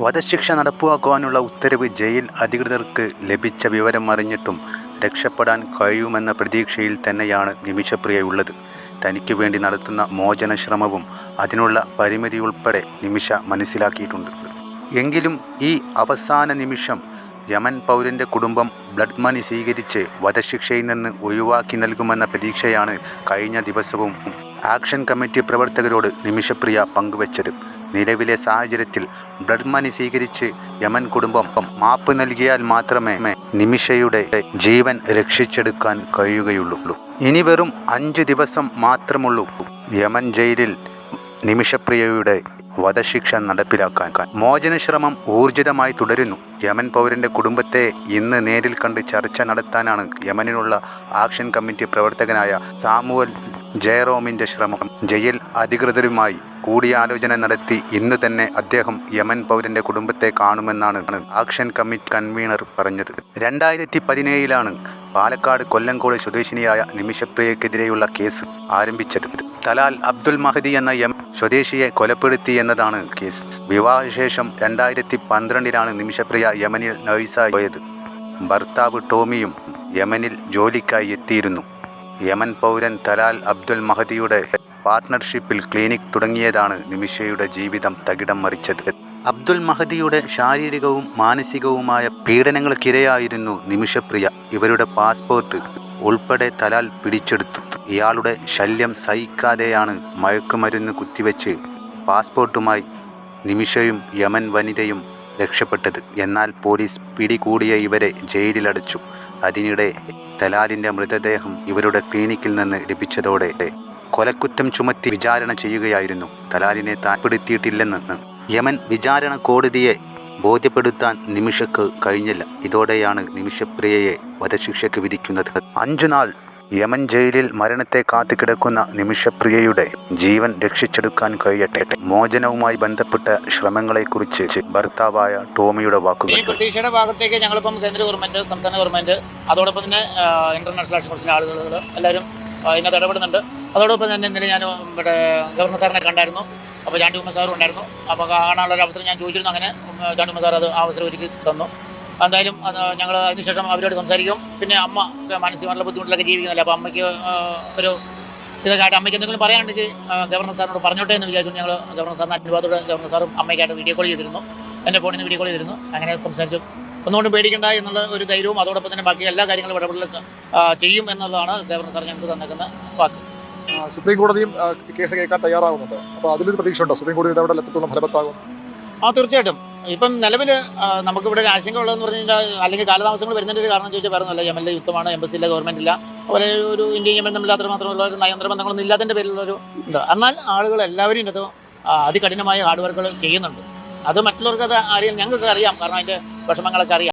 വധശിക്ഷ നടപ്പാക്കുവാനുള്ള ഉത്തരവ് ജയിൽ അധികൃതർക്ക് ലഭിച്ച വിവരം അറിഞ്ഞിട്ടും രക്ഷപ്പെടാൻ കഴിയുമെന്ന പ്രതീക്ഷയിൽ തന്നെയാണ് നിമിഷപ്രിയ ഉള്ളത് തനിക്ക് വേണ്ടി നടത്തുന്ന മോചന ശ്രമവും അതിനുള്ള പരിമിതി ഉൾപ്പെടെ നിമിഷ മനസ്സിലാക്കിയിട്ടുണ്ട്. എങ്കിലും ഈ അവസാന നിമിഷം യമൻ പൗരന്റെ കുടുംബം ബ്ലഡ് മണി സ്വീകരിച്ച് വധശിക്ഷയിൽ നിന്ന് ഒഴിവാക്കി നൽകുമെന്ന പ്രതീക്ഷയാണ് കഴിഞ്ഞ ദിവസവും ആക്ഷൻ കമ്മിറ്റി പ്രവർത്തകരോട് നിമിഷപ്രിയ പങ്കുവച്ചത്. നിലവിലെ സാഹചര്യത്തിൽ ബ്ലഡ് മണി സ്വീകരിച്ച് യമൻ കുടുംബം മാപ്പ് നൽകിയാൽ മാത്രമേ നിമിഷയുടെ ജീവൻ രക്ഷിച്ചെടുക്കാൻ കഴിയുകയുള്ളൂ. ഇനി വെറും അഞ്ച് ദിവസം മാത്രമുള്ളൂ യമൻ ജയിലിൽ നിമിഷപ്രിയയുടെ വധശിക്ഷ നടപ്പിലാക്കാൻ. മോചനശ്രമം ഊർജിതമായി തുടരുന്നു. യമൻ പൗരന്റെ കുടുംബത്തെ ഇന്ന് നേരിൽ കണ്ട് ചർച്ച നടത്താനാണ് യമനിലുള്ള ആക്ഷൻ കമ്മിറ്റി പ്രവർത്തകനായ സാമുവൽ ജയറോമിന്റെ ശ്രമം ജയിൽ അധികൃതരുമായി കൂടിയാലോചന നടത്തി. ഇന്ന് തന്നെ അദ്ദേഹം യമൻ പൗരന്റെ കുടുംബത്തെ കാണുമെന്നാണ് ആക്ഷൻ കമ്മിറ്റി കൺവീനർ പറഞ്ഞത്. രണ്ടായിരത്തി പതിനേഴിലാണ് പാലക്കാട് കൊല്ലങ്കോട് സ്വദേശിനിയായ നിമിഷപ്രിയക്കെതിരെയുള്ള കേസ് ആരംഭിച്ചത്. തലാൽ അബ്ദുൽ മഹദി എന്ന യം സ്വദേശിയെ കൊലപ്പെടുത്തി എന്നതാണ് കേസ്. വിവാഹശേഷം രണ്ടായിരത്തി പന്ത്രണ്ടിലാണ് നിമിഷപ്രിയ യമനിൽ നഴ്സായി പോയത്. ഭർത്താവ് ടോമിയും യമനിൽ ജോലിക്കായി എത്തിയിരുന്നു. യമൻ പൗരൻ തലാൽ അബ്ദുൽ മഹദിയുടെ പാർട്ട്ണർഷിപ്പിൽ ക്ലിനിക് തുടങ്ങിയതാണ് നിമിഷയുടെ ജീവിതം തകിടം മറിച്ചത്. അബ്ദുൽ മഹദിയുടെ ശാരീരികവും മാനസികവുമായ പീഡനങ്ങൾക്കിരയായിരുന്നു നിമിഷപ്രിയ. ഇവരുടെ പാസ്പോർട്ട് ഉൾപ്പെടെ തലാൽ പിടിച്ചെടുത്തു. ഇയാളുടെ ശല്യം സഹിക്കാതെയാണ് മയക്കുമരുന്ന് കുത്തിവെച്ച് പാസ്പോർട്ടുമായി നിമിഷയും യമൻ വനിതയും രക്ഷപ്പെട്ടത്. എന്നാൽ പോലീസ് പിടികൂടിയ ഇവരെ ജയിലിലടച്ചു. അതിനിടെ തലാലിന്റെ മൃതദേഹം ഇവരുടെ ക്ലിനിക്കിൽ നിന്ന് ലഭിച്ചതോടെ കൊലക്കുറ്റം ചുമത്തി വിചാരണ ചെയ്യുകയായിരുന്നു. തലാലിനെ താൽപ്പെടുത്തിയിട്ടില്ലെന്ന് യമൻ വിചാരണ കോടതിയെ ബോധ്യപ്പെടുത്താൻ നിമിഷക്ക് കഴിഞ്ഞില്ല. ഇതോടെയാണ് നിമിഷപ്രിയയെ വധശിക്ഷയ്ക്ക് വിധിക്കുന്നത്. അഞ്ചു നാൾ യമൻ ജയിലിൽ മരണത്തെ കാത്തുകിടക്കുന്ന നിമിഷപ്രിയയുടെ ജീവൻ രക്ഷിച്ചെടുക്കാൻ കഴിയട്ടെ. മോചനവുമായി ബന്ധപ്പെട്ട ശ്രമങ്ങളെക്കുറിച്ച് ഭർത്താവായ ടോമിയുടെ വാക്കുകൾ. ഈ പ്രതീക്ഷയുടെ ഭാഗത്തേക്ക് ഞങ്ങളിപ്പം കേന്ദ്ര ഗവൺമെന്റ് സംസ്ഥാന ഗവൺമെന്റ് അതോടൊപ്പം തന്നെ ഇന്റർനാഷണൽ ആക്ഷൻ ആളുകൾ എല്ലാവരും ഇതിനകത്ത് ഇടപെടുന്നുണ്ട്. അതോടൊപ്പം തന്നെ ഇന്നലെ ഞാൻ ഇവിടെ ഗവർണർ സാറിനെ കണ്ടായിരുന്നു. അപ്പോൾ ഉമ്മ സാറും ഉണ്ടായിരുന്നു. അപ്പോൾ കാണാനുള്ള ഒരു അവസരം ഞാൻ ചോദിച്ചിരുന്നു അങ്ങനെ. ജാൻഡി ജാണ്ടി ഉമ്മ സാർ അത് അവസരം ഒരുക്കി തന്നു. എന്തായാലും ഞങ്ങൾ അതിനുശേഷം അവരോട് സംസാരിക്കും. പിന്നെ അമ്മ മാനസികമായിട്ടുള്ള ബുദ്ധിമുട്ടിലൊക്കെ ജീവിക്കുന്നില്ല. അപ്പോൾ അമ്മയ്ക്ക് ഒരു ഇതൊക്കെ ആയിട്ട് അമ്മയ്ക്ക് എന്തെങ്കിലും പറയാനുണ്ടെങ്കിൽ ഗവർണർ സാറിനോട് പറഞ്ഞോട്ടെ എന്ന് വിചാരിച്ചു ഞങ്ങൾ ഗവർണർ സാറിന് അനുവാദത്തോടെ ഗവർണർ സാറും അമ്മയ്ക്കായിട്ട് വീഡിയോ കോൾ ചെയ്തിരുന്നു. എന്റെ ഫോണിൽ നിന്ന് വീഡിയോ കോൾ ചെയ്തിരുന്നു. അങ്ങനെ സംസാരിച്ചു. ഒന്നുകൊണ്ട് പേടിക്കണ്ട എന്നുള്ള ഒരു ധൈര്യവും അതോടൊപ്പം തന്നെ ബാക്കി എല്ലാ കാര്യങ്ങളും ഇടപെടൽ ചെയ്യും എന്നുള്ളതാണ് ഗവർണർ സാർ ഞങ്ങൾക്ക് തന്നേക്കുന്ന വാക്ക്. സുപ്രീം കോടതിയും കേസ് കേൾക്കാൻ തയ്യാറാവുന്നുണ്ട്. അപ്പോൾ അതിലൊരു പ്രതീക്ഷ ഉണ്ടോ സുപ്രീം കോടതി ഇടപെടൽ എത്രത്തോളം ഫലവത്താകും? ആ തീർച്ചയായിട്ടും. ഇപ്പം നിലവിൽ നമുക്കിവിടെ ഒരു ആശങ്ക ഉള്ളതെന്ന് പറഞ്ഞു കഴിഞ്ഞാൽ അല്ലെങ്കിൽ കാലതാമസങ്ങൾ വരുന്നതിന്റെ ഒരു കാരണം ചോദിച്ചാൽ പറയുന്നില്ല യമനിലെ യുദ്ധമാണ് എംബസിയിലെ ഗവൺമെന്റ് ഇല്ല. അതുപോലെ ഒരു ഇന്ത്യയും യമൻ തമ്മിൽ അത്ര മാത്രമുള്ള ഒരു നയതന്ത്ര ബന്ധങ്ങളൊന്നും ഇല്ലാത്തതിന്റെ പേരിലുള്ളൊരു ഇത്. എന്നാൽ ആളുകൾ എല്ലാവരും ഇതിനകത്ത് അതികഠിനമായ ഹാർഡ് വർക്കുകൾ ചെയ്യുന്നുണ്ട്. അത് മറ്റുള്ളവർക്ക് അത് അറിയാം ഞങ്ങൾക്ക് അറിയാം കാരണം അതിന്റെ വിഷമങ്ങളൊക്കെ അറിയാം.